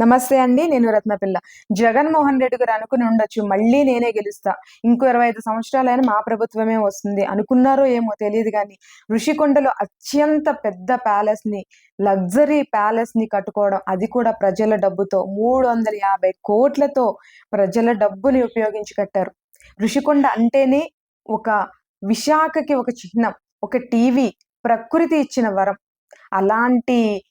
నమస్తే అండి నేను రత్నపిల్ల. జగన్మోహన్ రెడ్డి గారు అనుకుని ఉండొచ్చు మళ్ళీ నేనే గెలుస్తా. ఇంకో ఇరవై ఐదు సంవత్సరాలైనా మా ప్రభుత్వమే వస్తుంది. అనుకున్నారో ఏమో తెలియదు కానీ ఋషికొండలో అత్యంత పెద్ద ప్యాలెస్ని లగ్జరీ ప్యాలెస్ని కట్టుకోవడం అది కూడా ప్రజల డబ్బుతో. మూడు వందల యాభై కోట్లతో ప్రజల డబ్బుని ఉపయోగించి కట్టారు. ఋషికొండ అంటేనే ఒక విశాఖకి ఒక చిహ్నం ఒక టీవీ ప్రకృతి ఇచ్చిన వరం. అలాంటి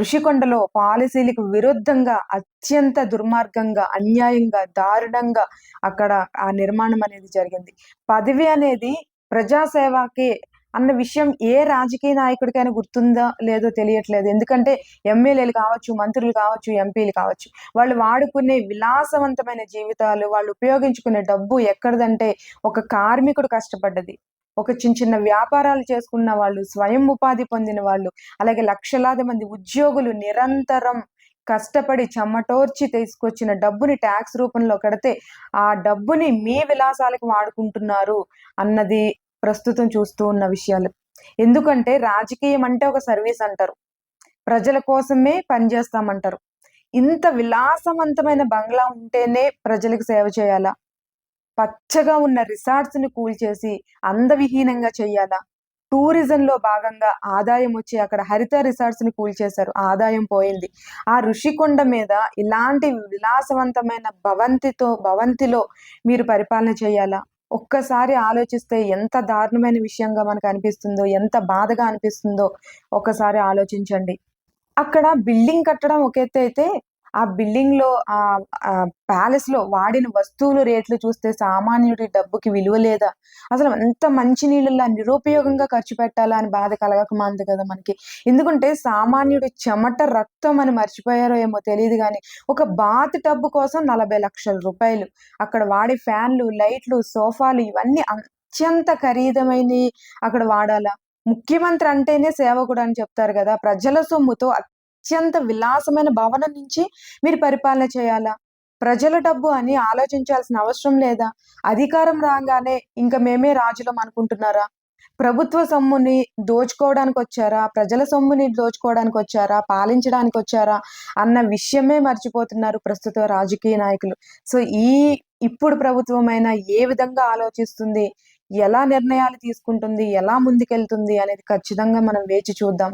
ఋషికొండలో పాలసీలకు విరుద్ధంగా అత్యంత దుర్మార్గంగా అన్యాయంగా దారుణంగా అక్కడ ఆ నిర్మాణం అనేది జరిగింది. పదవి అనేది ప్రజాసేవకి అన్న విషయం ఏ రాజకీయ నాయకుడికైనా గుర్తుందా లేదో తెలియట్లేదు. ఎందుకంటే ఎమ్మెల్యేలు కావచ్చు మంత్రులు కావచ్చు ఎంపీలు కావచ్చు వాళ్ళు వాడుకునే విలాసవంతమైన జీవితాలు వాళ్ళు ఉపయోగించుకునే డబ్బు ఎక్కడదంటే ఒక కార్మికుడు కష్టపడ్డది. ఒక చిన్న చిన్న వ్యాపారాలు చేసుకున్న వాళ్ళు స్వయం ఉపాధి పొందిన వాళ్ళు అలాగే లక్షలాది మంది ఉద్యోగులు నిరంతరం కష్టపడి చెమ్మటోర్చి తీసుకొచ్చిన డబ్బుని ట్యాక్స్ రూపంలో కడితే ఆ డబ్బుని మీ విలాసాలకు వాడుకుంటున్నారు అన్నది ప్రస్తుతం చూస్తూ ఉన్న విషయాలు. ఎందుకంటే రాజకీయం అంటే ఒక సర్వీస్ అంటారు. ప్రజల కోసమే పనిచేస్తామంటారు ఇంత విలాసవంతమైన బంగ్లా ఉంటేనే ప్రజలకు సేవ చేయాలా? పచ్చగా ఉన్న రిసార్ట్స్ని కూల్చేసి అందవిహీనంగా చేయాలా? టూరిజం లో భాగంగా ఆదాయం వచ్చి అక్కడ హరిత రిసార్ట్స్ని కూల్చేశారు ఆదాయం పోయింది. ఆ ఋషికొండ మీద ఇలాంటి విలాసవంతమైన భవంతితో భవంతిలో మీరు పరిపాలన చేయాలా? ఒక్కసారి ఆలోచిస్తే ఎంత దారుణమైన విషయంగా మనకు అనిపిస్తుందో ఎంత బాధగా అనిపిస్తుందో ఒక్కసారి ఆలోచించండి. అక్కడ బిల్డింగ్ కట్టడం ఒక ఎత్తు అయితే ఆ బిల్డింగ్లో ఆ ప్యాలెస్లో వాడిన వస్తువులు రేట్లు చూస్తే సామాన్యుడి డబ్బుకి విలువ లేదా? అసలు ఎంత మంచి నీళ్ళలా నిరుపయోగంగా ఖర్చు పెట్టాలా అని బాధ కలగకమాంది కదా మనకి. ఎందుకంటే సామాన్యుడి చెమట రక్తం అని మర్చిపోయారో ఏమో తెలియదు కానీ ఒక బాత్ టబ్బు కోసం నలభై లక్షల రూపాయలు. అక్కడ వాడే ఫ్యాన్లు లైట్లు సోఫాలు ఇవన్నీ అత్యంత ఖరీదమైనవి అక్కడ వాడాలా? ముఖ్యమంత్రి అంటేనే సేవకుడు అని చెప్తారు కదా ప్రజల సొమ్ముతో అత్యంత విలాసమైన భవనం నుంచి మీరు పరిపాలన చేయాలా? ప్రజల డబ్బు అని ఆలోచించాల్సిన అవసరం లేదా? అధికారం రాగానే ఇంకా మేమే రాజులం అనుకుంటున్నారా? ప్రభుత్వ సొమ్ముని దోచుకోవడానికి వచ్చారా? ప్రజల సొమ్ముని దోచుకోవడానికి వచ్చారా? పాలించడానికి వచ్చారా? అన్న విషయమే మర్చిపోతున్నారు ప్రస్తుత రాజకీయ నాయకులు. సో ఈ ఇప్పుడు ప్రభుత్వమైన ఏ విధంగా ఆలోచిస్తుంది? ఎలా నిర్ణయాలు తీసుకుంటుంది? ఎలా ముందుకెళ్తుంది? అనేది ఖచ్చితంగా మనం వేచి చూద్దాం.